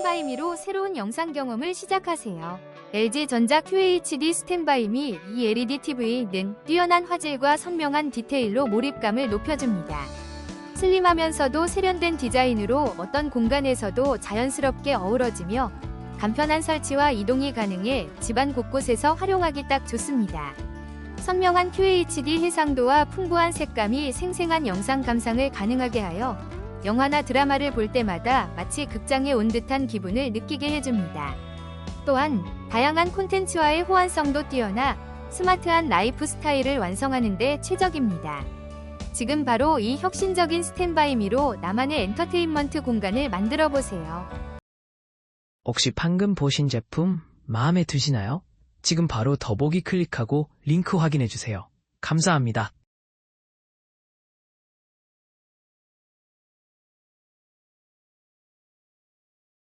스탠바이미로 새로운 영상 경험을 시작하세요. LG전자 QHD 스탠바이미 이 LED TV는 뛰어난 화질과 선명한 디테일로 몰입감을 높여줍니다. 슬림하면서도 세련된 디자인으로 어떤 공간에서도 자연스럽게 어우러지며 간편한 설치와 이동이 가능해 집안 곳곳에서 활용하기 딱 좋습니다. 선명한 QHD 해상도와 풍부한 색감이 생생한 영상 감상을 가능하게 하여 영화나 드라마를 볼 때마다 마치 극장에 온 듯한 기분을 느끼게 해줍니다. 또한 다양한 콘텐츠와의 호환성도 뛰어나 스마트한 라이프 스타일을 완성하는 데 최적입니다. 지금 바로 이 혁신적인 스탠바이미로 나만의 엔터테인먼트 공간을 만들어 보세요. 혹시 방금 보신 제품 마음에 드시나요? 지금 바로 더보기 클릭하고 링크 확인해 주세요. 감사합니다.